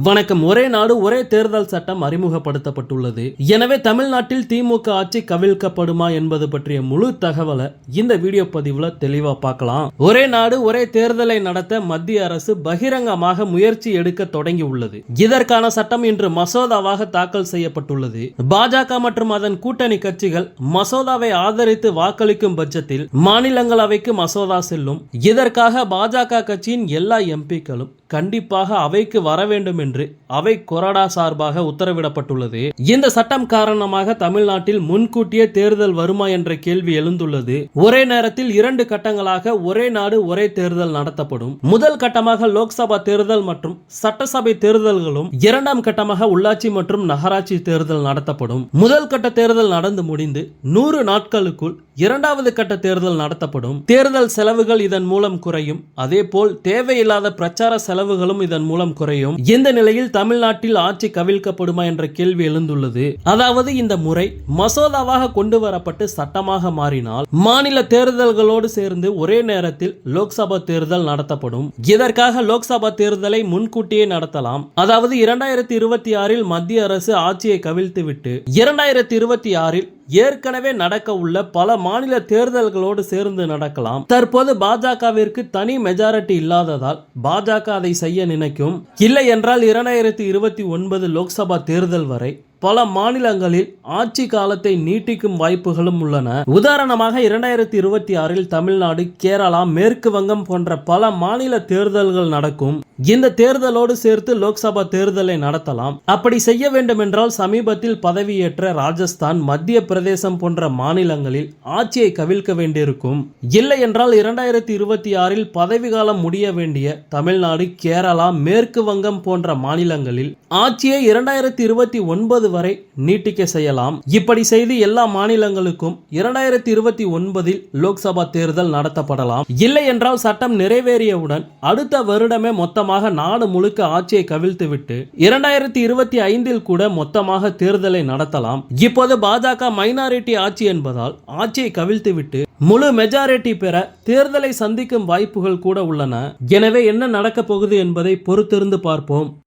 வணக்கம். ஒரே நாடு ஒரே தேர்தல் சட்டம் அறிமுகப்படுத்தப்பட்டுள்ளது. எனவே தமிழ்நாட்டில் திமுக ஆட்சி கவிழ்க்கப்படுமா என்பது பற்றிய முழு தகவலை இந்த வீடியோ பதிவுல தெளிவா பார்க்கலாம். ஒரே நாடு ஒரே தேர்தலை நடத்த மத்திய அரசு பகிரங்கமாக முயற்சி எடுக்க தொடங்கி உள்ளது இதற்கான சட்டம் இன்று மசோதாவாக தாக்கல் செய்யப்பட்டுள்ளது. பாஜக மற்றும் அதன் கூட்டணி கட்சிகள் மசோதாவை ஆதரித்து வாக்களிக்கும் பட்சத்தில் மாநிலங்களவைக்கு மசோதா செல்லும். இதற்காக பாஜக கட்சியின் எல்லா எம்பிக்களும் கண்டிப்பாக அவைக்கு வர வேண்டும் என்று அவை கொறடா சார்பாக உத்தரவிடப்பட்டுள்ளது. இந்த சட்டம் காரணமாக தமிழ்நாட்டில் முன்கூட்டியே தேர்தல் வருமா என்ற கேள்வி எழுந்துள்ளது. ஒரே நேரத்தில் இரண்டு கட்டங்களாக ஒரே நாடு ஒரே தேர்தல் நடத்தப்படும். முதல் கட்டமாக லோக்சபா தேர்தல் மற்றும் சட்டசபை தேர்தல்களும் இரண்டாம் கட்டமாக உள்ளாட்சி மற்றும் நகராட்சி தேர்தல் நடத்தப்படும். முதல் கட்ட தேர்தல் நடந்து முடிந்து நூறு நாட்களுக்குள் இரண்டாவது கட்ட தேர்தல் நடத்தப்படும். தேர்தல் செலவுகள் இதன் மூலம் குறையும். அதேபோல் தேவையில்லாத பிரச்சார செலவுகளும் இதன் மூலம் குறையும். இந்த நிலையில் தமிழ்நாட்டில் ஆட்சி கவிழ்க்கப்படுமா என்ற கேள்வி எழுந்துள்ளது. அதாவது இந்த முறை மசோதாவாக கொண்டு வரப்பட்டு சட்டமாக மாறினால் மாநில தேர்தல்களோடு சேர்ந்து ஒரே நேரத்தில் லோக்சபா தேர்தல் நடத்தப்படும். இதற்காக லோக்சபா தேர்தலை முன்கூட்டியே நடத்தலாம். அதாவது இரண்டாயிரத்தி இருபத்தி ஆறில் மத்திய அரசு ஆட்சியை கவிழ்த்துவிட்டு இரண்டாயிரத்தி இருபத்தி ஆறில் ஏற்கனவே நடக்க உள்ள பல மாநில தேர்தல்களோடு சேர்ந்து நடக்கலாம். தற்போது பாஜகவிற்கு தனி மெஜாரிட்டி இல்லாததால் பாஜக அதை செய்ய நினைக்கும். இல்லை என்றால் இரண்டாயிரத்தி இருபத்தி ஒன்பது லோக்சபா தேர்தல் வரை பல மாநிலங்களில் ஆட்சி காலத்தை நீட்டிக்கும் வாய்ப்புகளும் உள்ளன. உதாரணமாக இரண்டாயிரத்தி இருபத்தி ஆறில் தமிழ்நாடு கேரளா மேற்கு வங்கம் போன்ற பல மாநில தேர்தல்கள் நடக்கும். இந்த தேர்தலோடு சேர்த்து லோக்சபா தேர்தலை நடத்தலாம். அப்படி செய்ய வேண்டும் என்றால் சமீபத்தில் பதவியேற்ற ராஜஸ்தான் மத்திய பிரதேசம் போன்ற மாநிலங்களில் ஆட்சியை கவிழ்க்க வேண்டியிருக்கும். இல்லை என்றால் இரண்டாயிரத்தி இருபத்தி ஆறில் பதவி காலம் முடிய வேண்டிய தமிழ்நாடு கேரளா மேற்கு வங்கம் போன்ற மாநிலங்களில் ஆட்சியை இரண்டாயிரத்தி இருபத்தி ஒன்பது வரை நீட்டிக்க செய்யலாம். இப்படி செய்து எல்லா மாநிலங்களுக்கும் இரண்டாயிரத்தி இருபத்தி ஒன்பதில் லோக்சபா தேர்தல் நடத்தப்படலாம். இல்லை என்றால் சட்டம் நிறைவேறியவுடன் அடுத்த வருடமே மொத்தமாக நாடு முழுக்க ஆட்சியை கவிழ்த்துவிட்டு இரண்டாயிரத்தி இருபத்தி ஐந்தில் கூட மொத்தமாக தேர்தலை நடத்தலாம். இப்போது பாஜக மைனாரிட்டி ஆட்சி என்பதால் ஆட்சியை கவிழ்த்துவிட்டு முழு மெஜாரிட்டி பெற தேர்தலை சந்திக்கும் வாய்ப்புகள் கூட உள்ளன. எனவே என்ன நடக்கப் போகுது என்பதை பொறுத்திருந்து பார்ப்போம்.